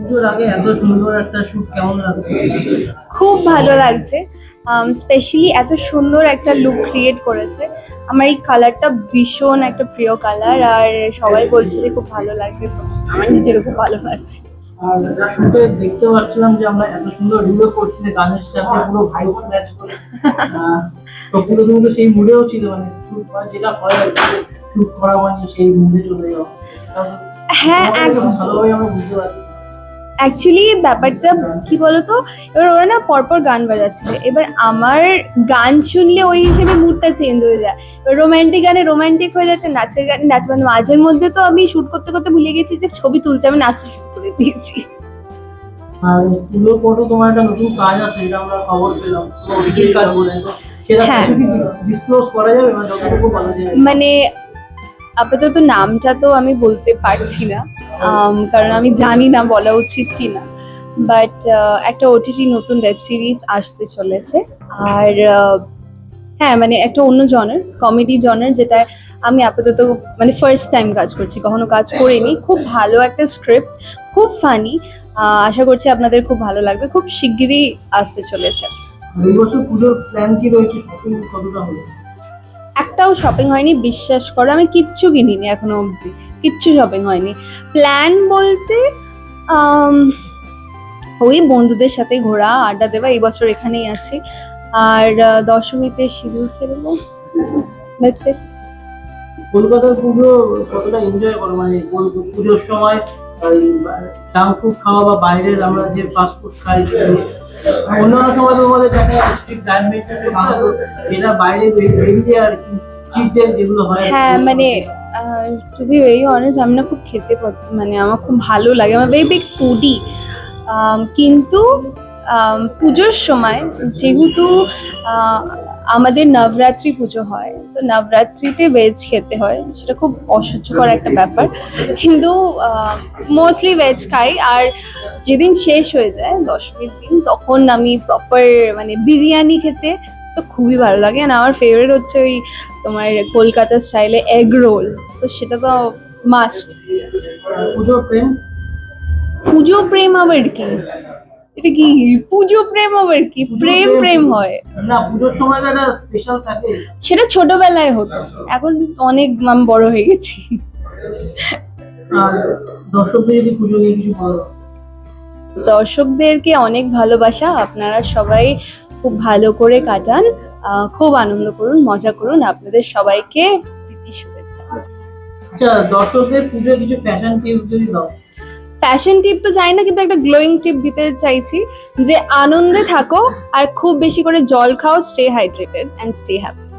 পুজোর আগে এত সুন্দর একটা শুট কেমন লাগছে খুব ভালো লাগছে। স্পেশালি এত সুন্দর একটা লুক ক্রিয়েট করেছে। আমার এই কালারটা ভীষণ একটা প্রিয় কালার আর সবাই বলছে যে খুব ভালো লাগছে। তো আমার নিজেরও খুব ভালো লাগছে। আর শুটে দেখতে পাচ্ছিলাম যে আমরা এত সুন্দর রিভিউ করছি যে গানের সাথে পুরো ভাইব ম্যাচ করে তো পুরো তুমি সেই মুডেও ছিল মানে মানে যেটা হয় আর কি শুট করা মানে সেই মুডে চলে যাওয়া। হ্যাঁ, একদম। ভালোভাবে আমরা বুঝতে পারছি। অ্যাকচুয়ালি ব্যাপারটা কি বলতো? এবার ওরা না পরপর গান বাজাচ্ছিল। এবার আমার গান শুনলে ওই হিসেবে মুডটা চেঞ্জ হয়ে যায়। এবার রোমান্টিক গানে রোমান্টিক হয়ে যাচ্ছে নাচের গানে নাচ মানে মাঝের মধ্যে তো আমি শুট করতে করতে ভুলে গেছি যে ছবি তুলছে আমি নাচতে শুরু করে দিয়েছি। আর পুরো ফটো তোমার একটা নতুন কাজ আছে এটা আমরা খবর পেলাম। কাজ? বলে। হ্যাঁ। ডিসক্লোজ করা যাবে? মানে মানে আপাতত নামটা তো আমি বলতে পারছি না। কারণ আমি জানি না বলা উচিত কি না বাট একটা ওটিটি নতুন ওয়েব সিরিজ আসতে চলেছে। আর হ্যাঁ মানে একটা অন্য জনের কমেডি জনের যেটা আমি আপাতত মানে ফার্স্ট টাইম কাজ করছি, কখনো কাজ করিনি। খুব ভালো একটা স্ক্রিপ্ট খুব ফানি আশা করছি আপনাদের খুব ভালো লাগবে। খুব শিগগিরই আসতে চলেছে। এই বছর পুজোর প্ল্যান কি রয়েছে? কতটা একটাও শপিং হয়নি, বিশ্বাস করো, আমি কিচ্ছু কিনিনি এখনও অবধি, কিচ্ছু শপিং হয়নি। প্ল্যান বলতে ওই বন্ধুদের সাথে ঘোরা, আড্ডা দেওয়া, এই বছর এখানেই আছি। আর দশমীতে সিঁদুর খেলব. কলকাতার পুজো কতটা এনজয় করো? মানে পুজোর সময় খাওয়া বা বাইরের আমরা যে খাই অন্যান্য সময় তো আমাদের একটা স্ট্রিক্ট ডায়েট যেটা বাইরে বে- বেরিয়ে আর কি চিজের যেগুলো হয়। হ্যাঁ মানে টু বি ভেরি অনেস্ট আমি না খুব খেতে পছ- মানে আমার খুব ভালো লাগে। আমার ভেরি বিগ ফুডি কিন্তু আম, পুজোর সময় যেহেতু আমাদের নবরাত্রি পুজো হয় তো নবরাত্রিতে ভেজ খেতে হয় সেটা খুব অসহ্যকর একটা ব্যাপার। কিন্তু মোস্টলি ভেজ খাই আর যেদিন শেষ হয়ে যায় দশমীর দিন তখন আমি প্রপার মানে বিরিয়ানি খেতে তো খুবই ভালো লাগে। আর আমার ফেভারিট হচ্ছে ওই তোমার কলকাতা স্টাইলে এগ রোল তো সেটা তো মাস্ট পুজোর প্রেম? পুজো প্রেম আবার কি? এটা কি পুজো প্রেম আবার কি প্রেম প্রেম হয়। না পুজোর সময় একটা স্পেশাল থাকে। সেটা ছোটবেলায় হতো। এখন অনেক আমি বড় হয়ে গেছি। দর্শকদের যদি পুজো নিয়ে কিছু বলো। দর্শকদেরকে অনেক ভালোবাসা। আপনারা সবাই খুব ভালো করে কাটান। খুব আনন্দ করুন মজা করুন। আপনাদের সবাইকে প্রীতি শুভেচ্ছা। আচ্ছা দর্শকদের পুজোর কিছু ফ্যাশন টিপস যদি দাও। ফ্যাশন টিপ তো চাই না, কিন্তু একটা গ্লোয়িং টিপ দিতে চাইছি যে আনন্দে থাকো আর খুব বেশি করে জল খাও stay hydrated and stay happy